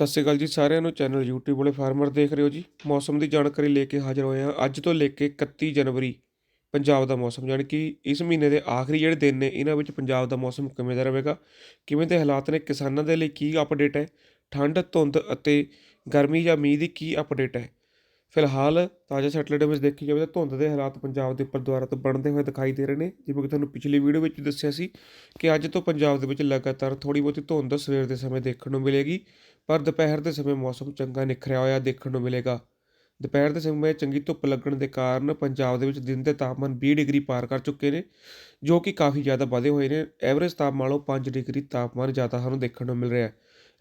ਸਤਿ ਸ਼੍ਰੀ ਅਕਾਲ ਜੀ ਸਾਰਿਆਂ ਨੂੰ। ਚੈਨਲ YouTube ਵਾਲੇ ਫਾਰਮਰ ਦੇਖ ਰਹੇ ਹੋ ਜੀ। ਮੌਸਮ ਦੀ ਜਾਣਕਾਰੀ ਲੈ ਕੇ ਹਾਜ਼ਰ ਹੋਏ ਹਾਂ। ਅੱਜ ਤੋਂ ਲੈ ਕੇ 31 ਜਨਵਰੀ ਪੰਜਾਬ ਦਾ ਮੌਸਮ, ਯਾਨੀ ਕਿ ਇਸ ਮਹੀਨੇ ਦੇ ਆਖਰੀ ਜਿਹੜੇ ਦਿਨ ਨੇ, ਇਹਨਾਂ ਵਿੱਚ ਪੰਜਾਬ ਦਾ ਮੌਸਮ ਕਿਵੇਂ ਦਾ ਰਹੇਗਾ, ਕਿਵੇਂ ਦੇ ਹਾਲਾਤ ਨੇ, ਕਿਸਾਨਾਂ ਦੇ ਲਈ ਕੀ ਅਪਡੇਟ ਹੈ, ਠੰਡ, ਧੁੰਦ ਅਤੇ ਗਰਮੀ ਜਾਂ ਮੀਂਹ ਦੀ ਕੀ ਅਪਡੇਟ ਹੈ। ਫਿਲਹਾਲ ਤਾਜ਼ਾ ਸੈਟਲਾਈਟ ਵਿੱਚ ਦੇਖੀ ਜਾਵੇ ਤਾਂ ਧੁੰਦ ਦੇ ਹਾਲਾਤ ਪੰਜਾਬ ਦੇ ਉੱਪਰ ਦੁਆਰਾ ਤੋਂ ਬਣਦੇ ਹੋਏ ਦਿਖਾਈ ਦੇ ਰਹੇ ਨੇ। ਜਿਵੇਂ ਕਿ ਤੁਹਾਨੂੰ ਪਿਛਲੀ ਵੀਡੀਓ ਵਿੱਚ ਦੱਸਿਆ ਸੀ ਕਿ ਅੱਜ ਤੋਂ ਪੰਜਾਬ ਦੇ ਵਿੱਚ ਲਗਾਤਾਰ ਥੋੜੀ ਬਹੁਤੀ ਧੁੰਦ ਸਵੇਰ ਦੇ ਸਮੇਂ ਦੇਖਣ ਨੂੰ ਮਿਲੇਗੀ। ਪਰ ਦੁਪਹਿਰ ਦੇ ਸਮੇਂ ਮੌਸਮ ਚੰਗਾ ਨਿਖਰਿਆ ਹੋਇਆ ਦੇਖਣ ਨੂੰ ਮਿਲੇਗਾ। ਦੁਪਹਿਰ ਦੇ ਸਮੇਂ ਚੰਗੀ ਧੁੱਪ ਲੱਗਣ ਦੇ ਕਾਰਨ ਪੰਜਾਬ ਦੇ ਵਿੱਚ ਦਿਨ ਦੇ ਤਾਪਮਾਨ 20 ਡਿਗਰੀ ਪਾਰ ਕਰ ਚੁੱਕੇ ਨੇ, ਜੋ ਕਿ ਕਾਫੀ ਜ਼ਿਆਦਾ ਵਧੇ ਹੋਏ ਨੇ। ਐਵਰੇਜ ਤਾਪਮਾਨ ਨਾਲੋਂ 5 ਡਿਗਰੀ ਤਾਪਮਾਨ ਜ਼ਿਆਦਾ ਸਾਨੂੰ ਦੇਖਣ ਨੂੰ ਮਿਲ ਰਿਹਾ ਹੈ।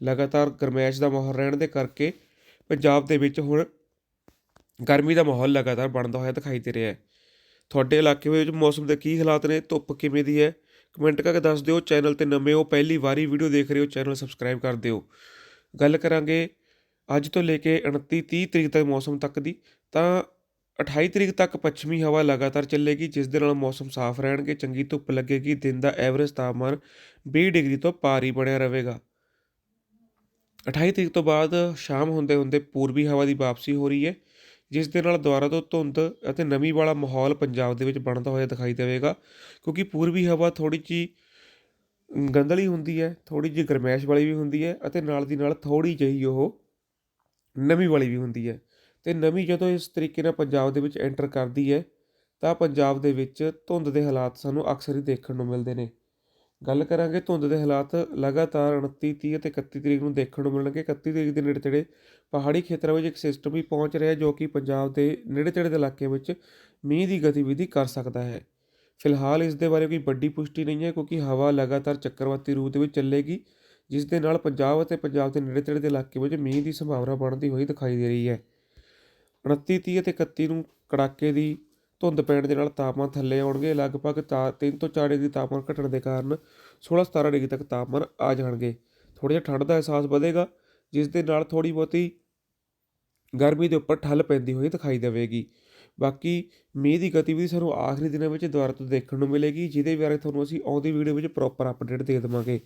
ਲਗਾਤਾਰ ਗਰਮੈਸ਼ ਦਾ ਮਾਹੌਲ ਰਹਿਣ ਦੇ ਕਰਕੇ ਪੰਜਾਬ ਦੇ ਵਿੱਚ ਹੁਣ ਗਰਮੀ ਦਾ ਮਾਹੌਲ ਲਗਾਤਾਰ ਬਣਦਾ ਹੋਇਆ ਦਿਖਾਈ ਦੇ ਰਿਹਾ ਹੈ। ਤੁਹਾਡੇ ਇਲਾਕੇ ਵਿੱਚ ਮੌਸਮ ਦੇ ਕੀ ਹਾਲਾਤ ਨੇ, ਧੁੱਪ ਕਿਵੇਂ ਦੀ ਹੈ? ਕਮੈਂਟ ਕਰਕੇ ਦੱਸ ਦਿਓ। ਚੈਨਲ ਤੇ ਨਵੇਂ ਹੋ, ਪਹਿਲੀ ਵਾਰੀ ਵੀਡੀਓ ਦੇਖ ਰਹੇ ਹੋ, ਚੈਨਲ ਸਬਸਕ੍ਰਾਈਬ ਕਰ ਦਿਓ। ਗੱਲ ਕਰਾਂਗੇ ਅੱਜ ਤੋਂ ਲੈ ਕੇ 29 30 ਤਰੀਕ ਤੱਕ ਮੌਸਮ ਤੱਕ ਦੀ, ਤਾਂ 28 ਤਰੀਕ ਤੱਕ ਪੱਛਮੀ ਹਵਾ ਲਗਾਤਾਰ ਚੱਲੇਗੀ, ਜਿਸ ਦੇ ਨਾਲ ਮੌਸਮ ਸਾਫ਼ ਰਹਿਣਗੇ, ਚੰਗੀ ਧੁੱਪ ਲੱਗੇਗੀ, ਦਿਨ ਦਾ ਐਵਰੇਜ ਤਾਪਮਾਨ 20 ਡਿਗਰੀ ਤੋਂ ਪਾਰ ਹੀ ਬਣਿਆ ਰਹੇਗਾ। 28 ਤਰੀਕ ਤੋਂ ਬਾਅਦ ਸ਼ਾਮ ਹੁੰਦੇ ਹੁੰਦੇ ਪੂਰਬੀ ਹਵਾ ਦੀ ਵਾਪਸੀ ਹੋ ਰਹੀ ਹੈ, ਜਿਸ ਦੇ ਨਾਲ ਦੁਬਾਰਾ ਤੋਂ ਧੁੰਦ ਅਤੇ ਨਮੀ ਵਾਲਾ ਮਾਹੌਲ ਪੰਜਾਬ ਦੇ ਵਿੱਚ ਬਣਦਾ ਹੋਇਆ ਦਿਖਾਈ ਦੇਵੇਗਾ, ਕਿਉਂਕਿ ਪੂਰਬੀ ਹਵਾ ਥੋੜੀ ਜਿਹੀ ਗੰਧਲੀ ਹੁੰਦੀ ਹੈ ਥੋੜੀ ਜਿਹੀ ਗਰਮੈਸ਼ ਵਾਲੀ ਵੀ ਹੁੰਦੀ ਹੈ ਅਤੇ ਨਾਲ ਦੀ ਨਾਲ ਥੋੜੀ ਜਿਹੀ ਉਹ ਨਮੀ ਵਾਲੀ ਵੀ ਹੁੰਦੀ ਹੈ। ਤੇ ਨਮੀ ਜਦੋਂ ਇਸ ਤਰੀਕੇ ਨਾਲ ਪੰਜਾਬ ਦੇ ਵਿੱਚ ਐਂਟਰ ਕਰਦੀ ਹੈ, ਤਾਂ ਪੰਜਾਬ ਦੇ ਵਿੱਚ ਧੁੰਦ ਦੇ ਹਾਲਾਤ ਸਾਨੂੰ ਅਕਸਰ ਹੀ ਦੇਖਣ ਨੂੰ ਮਿਲਦੇ ਨੇ। ਗੱਲ ਕਰਾਂਗੇ ਧੁੰਦ ਦੇ ਹਾਲਾਤ ਲਗਾਤਾਰ 29 30 ਅਤੇ 31 ਤਰੀਕ ਨੂੰ ਦੇਖਣ ਨੂੰ ਮਿਲਣਗੇ। 31 ਤਰੀਕ ਦੇ ਨੇੜੇ ਤੇੜੇ ਪਹਾੜੀ ਖੇਤਰਾਂ ਵਿੱਚ ਇੱਕ ਸਿਸਟਮ ਵੀ ਪਹੁੰਚ ਰਿਹਾ ਜੋ ਕਿ ਪੰਜਾਬ ਦੇ ਨੇੜੇ ਤੇੜੇ ਦੇ ਇਲਾਕੇ ਵਿੱਚ ਮੀਂਹ ਦੀ ਗਤੀਵਿਧੀ ਕਰ ਸਕਦਾ ਹੈ। ਫਿਲਹਾਲ ਇਸ ਦੇ ਬਾਰੇ ਕੋਈ ਵੱਡੀ ਪੁਸ਼ਟੀ ਨਹੀਂ ਹੈ, ਕਿਉਂਕਿ ਹਵਾ ਲਗਾਤਾਰ ਚੱਕਰਵਾਤੀ ਰੂਪ ਦੇ ਵਿੱਚ ਚੱਲੇਗੀ, ਜਿਸ ਦੇ ਨਾਲ ਪੰਜਾਬ ਅਤੇ ਪੰਜਾਬ ਦੇ ਨੇੜੇ ਤੇੜੇ ਦੇ ਇਲਾਕੇ ਵਿੱਚ ਮੀਂਹ ਦੀ ਸੰਭਾਵਨਾ ਬਣਦੀ ਹੋਈ ਦਿਖਾਈ ਦੇ ਰਹੀ ਹੈ। 29 30 ਅਤੇ 31 ਨੂੰ ਕੜਾਕੇ ਦੀ ਧੁੰਦ ਪੈਣ ਦੇ ਨਾਲ ਤਾਪਮਾਨ ਥੱਲੇ ਆਉਣਗੇ, ਲਗਭਗ 3 ਤੋਂ 4 ਡਿਗਰੀ ਤਾਪਮਾਨ ਘਟਣ ਦੇ ਕਾਰਨ 16 17 ਡਿਗਰੀ ਤੱਕ ਤਾਪਮਾਨ ਆ ਜਾਣਗੇ। ਥੋੜ੍ਹਾ ਜਿਹਾ ਠੰਡ ਦਾ ਅਹਿਸਾਸ ਵਧੇਗਾ, ਜਿਸ ਦੇ ਨਾਲ ਥੋੜੀ ਬਹੁਤੀ ਗਰਮੀ ਦੇ ਉੱਪਰ ਠੱਲ ਪੈਂਦੀ ਹੋਈ ਦਿਖਾਈ ਦੇਵੇਗੀ। ਬਾਕੀ ਮੀਂਹ ਦੀ ਗਤੀਵਿਧੀ ਸਾਨੂੰ ਆਖਰੀ ਦਿਨਾਂ ਵਿੱਚ ਦੁਬਾਰਾ ਤੋਂ ਦੇਖਣ ਨੂੰ ਮਿਲੇਗੀ, ਜਿਹਦੇ ਬਾਰੇ ਤੁਹਾਨੂੰ ਅਸੀਂ ਆਉਂਦੀ ਵੀਡੀਓ ਵਿੱਚ ਪ੍ਰੋਪਰ ਅਪਡੇਟ ਦੇ ਦੇਵਾਂਗੇ।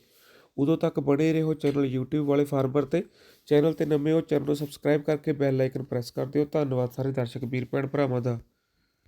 ਉਦੋਂ ਤੱਕ ਬਣੇ ਰਹੋ ਚੈਨਲ YouTube ਵਾਲੇ ਫਾਰਮਰ ਤੇ। ਚੈਨਲ ਤੇ ਨਵੇਂ ਹੋ ਚੈਨਲ ਨੂੰ ਸਬਸਕ੍ਰਾਈਬ ਕਰਕੇ ਬੈਲ ਆਈਕਨ ਪ੍ਰੈਸ ਕਰ ਦਿਓ। ਧੰਨਵਾਦ ਸਾਰੇ ਦਰਸ਼ਕ, ਵੀਰ, ਭੈਣ, ਭਰਾਵਾਂ ਦਾ।